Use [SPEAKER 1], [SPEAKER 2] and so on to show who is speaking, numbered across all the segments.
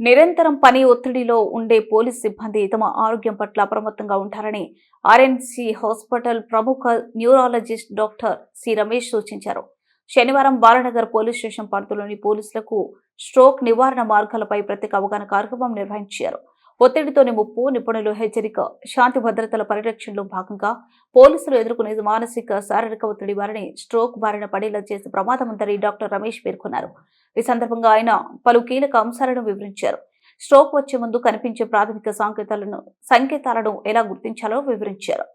[SPEAKER 1] నిరంతరం పని ఒత్తిడిలో ఉండే పోలీస్ సిబ్బంది తమ ఆరోగ్యం పట్ల అప్రమత్తంగా ఉంటారని ఆర్ఎన్సి హాస్పిటల్ ప్రముఖ న్యూరాలజిస్ట్ డాక్టర్ సి రమేష్ సూచించారు. శనివారం బాలనగర్ పోలీస్ స్టేషన్ పరిధిలోని పోలీసులకు స్ట్రోక్ నివారణ మార్గాలపై ప్రత్యేక అవగాహన కార్యక్రమం నిర్వహించారు. ఒత్తిడితోని ముప్పు నిపుణులు హెచ్చరిక శాంతి భద్రతల పరిరక్షణలో భాగంగా పోలీసులు ఎదుర్కొనే మానసిక శారీరక ఒత్తిడి వారిని స్ట్రోక్ బారిన పడేలా చేసే ప్రమాదం ఉందని డాక్టర్ రమేష్ పేర్కొన్నారు. ఈ సందర్భంగా ఆయన పలు కీలక అంశాలను వివరించారు. స్ట్రోక్ వచ్చే ముందు కనిపించే ప్రాథమిక సంకేతాలను సంకేతాలను ఎలా గుర్తించాలో వివరించారు.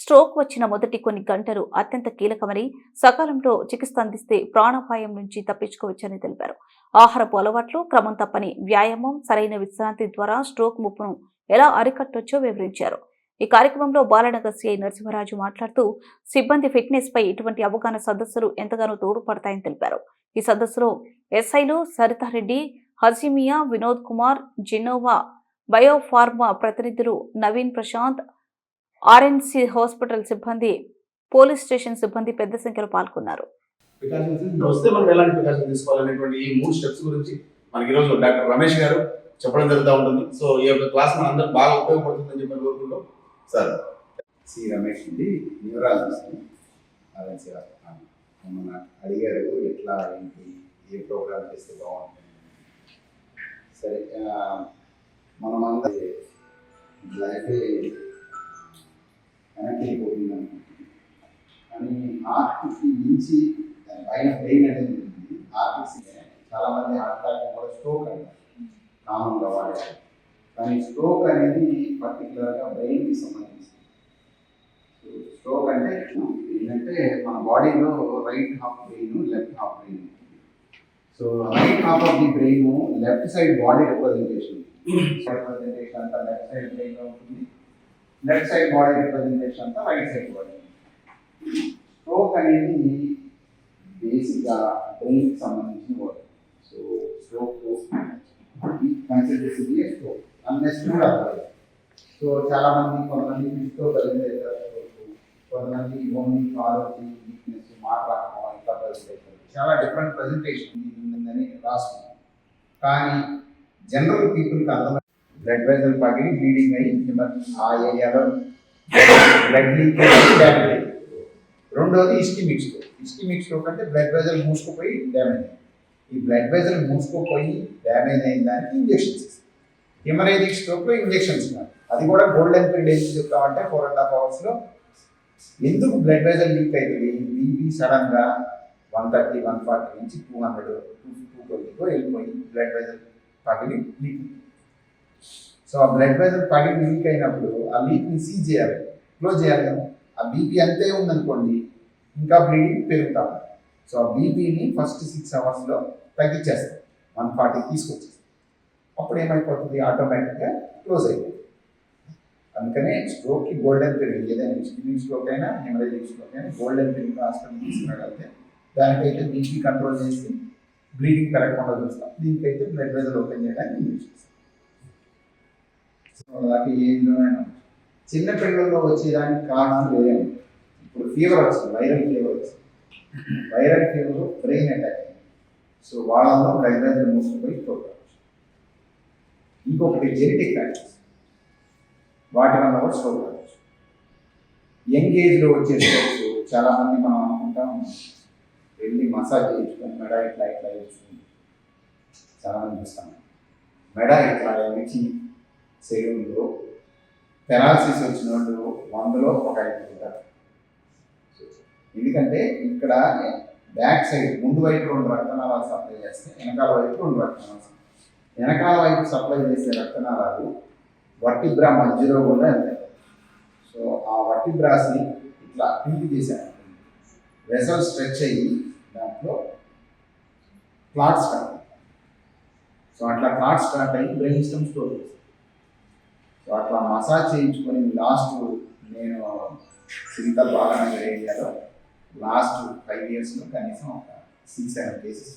[SPEAKER 1] స్ట్రోక్ వచ్చిన మొదటి కొన్ని గంటలు అత్యంత కీలకమని సకాలంలో చికిత్స అందిస్తే ప్రాణాపాయం నుంచి తప్పించుకోవచ్చని తెలిపారు. ఆహారపు అలవాట్లు క్రమం తప్పని వ్యాయామం సరైన విశ్రాంతి ద్వారా స్ట్రోక్ ముప్పును ఎలా అరికట్టొచ్చో వివరించారు. ఈ కార్యక్రమంలో బాలనగర్ సిఐ నరసింహరాజు మాట్లాడుతూ సిబ్బంది ఫిట్నెస్ పై ఇటువంటి అవగాహన సదస్సులు ఎంతగానో తోడ్పడతాయని తెలిపారు. ఈ సదస్సులో ఎస్ఐలు సరితారెడ్డి హజీమియా వినోద్ కుమార్ జినోవా బయోఫార్మా ప్రతినిధులు నవీన్ ప్రశాంత్ ఆర్ఎన్సి హాస్పిటల్ సిబ్బంది పోలీస్ స్టేషన్ సిబ్బంది పెద్ద సంఖ్యలో పాల్గొన్నారు.
[SPEAKER 2] ప్రికాషన్స్ వస్తే మనం ఎలాంటి ప్రికాషన్ తీసుకోవాలనేటువంటి ఈ మూడు స్టెప్స్ గురించి మనకి ఈరోజు డాక్టర్ రమేష్ గారు చెప్పడం జరుగుతూ ఉంటుంది. సో ఈ యొక్క క్లాస్ మన బాగా ఉపయోగపడుతుందని చెప్పి కోరుకుంటాం సార్
[SPEAKER 3] సి రమేష్ అండి న్యూరాలజిస్ట్. ఆర్ఎన్సీ హాస్పిటల్ మన అడిగారు ఎట్లా ఏంటి? ఏ ప్రోగ్రామ్ చేస్తే బాగుంటుంది? సరే ఆ, మనం లైఫ్ వెనక్కి వెళ్ళిపోతుంది కానీ ఆర్ట్కి మించి దాని పైన బ్రెయిన్ అనేది ఉంటుంది. ఆర్టిక్స్ చాలా మంది హార్ట్ అటాక్ కూడా స్ట్రోక్ అంటారు. కామన్గా వాడారు కానీ స్ట్రోక్ అనేది పర్టికులర్గా బ్రెయిన్కి సంబంధించింది. స్ట్రోక్ అంటే ఏంటంటే మన బాడీలో right half brain left half brain so half of the brain left side body representation representation అంతా లెఫ్ట్ సైడ్ బ్రెయిన్లో ఉంటుంది. లెఫ్ట్ సైడ్ బాడీ రిప్రజెంటేషన్ అంతా రైట్ సైడ్ బాడీ స్ట్రోక్ అనేది బేసిక్గా బ్రెయిన్కి సంబంధించిన word so stroke consider stroke unless కూడా అవ్వాలి సో చాలా మంది కొంతమంది ఫిజికల్ ప్రజెంట్ అవుతారు. కొంతమంది ఓన్లీ కాల్ వీక్నెస్ మాట్లాడటం ఇట్లా ప్రజెంట్ అవుతారు. చాలా డిఫరెంట్ ప్రజెంటేషన్ ఉంటుందని రాసుకున్నాం. కానీ జనరల్ పీపుల్కి అర్థమై బ్లడ్ వెజల్ పగిలి బ్లీడింగ్ అయ్యి ఆ ఏరియాలో బ్లడ్ లీక్ డ్యామేజ్ రెండోది ఇస్కిమిక్ స్ట్రోక్ ఇస్కిమిక్ స్ట్రోక్ అంటే బ్లడ్ వెజల్ మూసుకుపోయి డ్యామేజ్ అయ్యింది ఈ బ్లడ్ వెజల్ మూసుకుపోయి డ్యామేజ్ అయిన దానికి ఇంజెక్షన్స్ ఇస్తాం హిమరేజిక్ స్ట్రోక్లో ఇంజెక్షన్స్ ఉన్నాయి. అది కూడా గోల్డెన్ పీరియడ్ ఏం చెప్తామంటే ఫోర్ అండ్ హాఫ్ అవర్స్లో ఎందుకు బ్లడ్ వెజల్ లీక్ అవుతుంది? బీపీ సడన్గా వన్ థర్టీ వన్ ఫార్టీ నుంచి టూ హండ్రెడ్ టూ టూ ట్వంటీకో వెళ్ళిపోయి బ్లడ్ వెజల్ పగిలి లీక్ సో ఆ బ్లడ్ వెజల్ పగిలి లీక్ అయినప్పుడు ఆ లీక్ని సీజ్ చేయాలి. క్లోజ్ చేయాలి కదా? ఆ బీపీ అంతే ఉందనుకోండి ఇంకా బ్లీడింగ్ పెరుగుతా సో ఆ బీపీని ఫస్ట్ సిక్స్ అవర్స్లో తగ్గించేస్తాం. One forty తీసుకొచ్చేస్తాం. అప్పుడు ఏమైపోతుంది? ఆటోమేటిక్గా క్లోజ్ అయిపోతుంది. అందుకనే స్ట్రోక్కి గోల్డెన్ పీరియడ్ ఏదైనా స్కిన్నింగ్ స్ట్రోక్ అయినా హెమరేజిక్ స్ట్రోక్ అయినా గోల్డెన్ పీరియడ్ హాస్పిటల్ తీసుకురాగలిగితే దానికైతే బీపీ కంట్రోల్ చేసి బ్లీడింగ్ పెరగకుండా చూస్తాం. దీనికైతే బ్లడ్ వెజల్ ఓపెన్ చేయడానికి యూజ్ చేస్తాం. దాకా అలాగే చిన్న పిల్లల్లో వచ్చేదానికి కారణాలు వేరే ఇప్పుడు ఫీవర్ వచ్చింది వైరల్ ఫీవర్ వచ్చింది viral fever brain attack so వాళ్ళలో బ్లడ్ వెజల్ మూసుకుపోయి ప్రోగ్రామ్ ఇంకొకటి జెనెటిక్ ఫ్యాక్టర్స్ వాటి వల్ల కూడా స్ట్రోక్ రావచ్చు. యంగ్ ఏజ్లో వచ్చే స్ట్రోక్స్ చాలా మంది మనం అనుకుంటాం వెళ్ళి మసాజ్ చేయించుకొని మెడ ఇట్లా ఇట్లా వేసుకుని చాలా అనిపిస్తాను చూస్తాం మెడ ఇట్లా వేసి శరీరంలో పెరాలసిస్ వచ్చిన వాళ్ళు వందలో ఒక ఐదు ఉంటారు. ఎందుకంటే ఇక్కడ బ్యాక్ సైడ్ ముందు వైపు రెండు రక్తనాళాలు సప్లై చేస్తే వెనకాల వైపు రెండు రక్తనాళాలు వెనకాల వైపు సప్లై చేసే రక్తనాళాలు వర్టిబ్రా మధ్యలో కూడా వెళ్తాయి సో ఆ వట్టిబ్రాస్ని ఇట్లా పిండి చేశాను. వెసల్ స్ట్రెచ్ అయ్యి దాంట్లో క్లాట్ స్టార్ట్ సో అట్లా క్లాట్ స్టార్ట్ అయ్యి బ్రెయిన్ స్టమ్ స్టోర్ చేస్తాను సో అట్లా మసాజ్ చేయించుకొని లాస్ట్ నేను సింతల్ బాలనగర్ ఏరియాలో లాస్ట్ ఫైవ్ ఇయర్స్లో కనీసం ఒక సిక్స్ సెవెన్ కేసెస్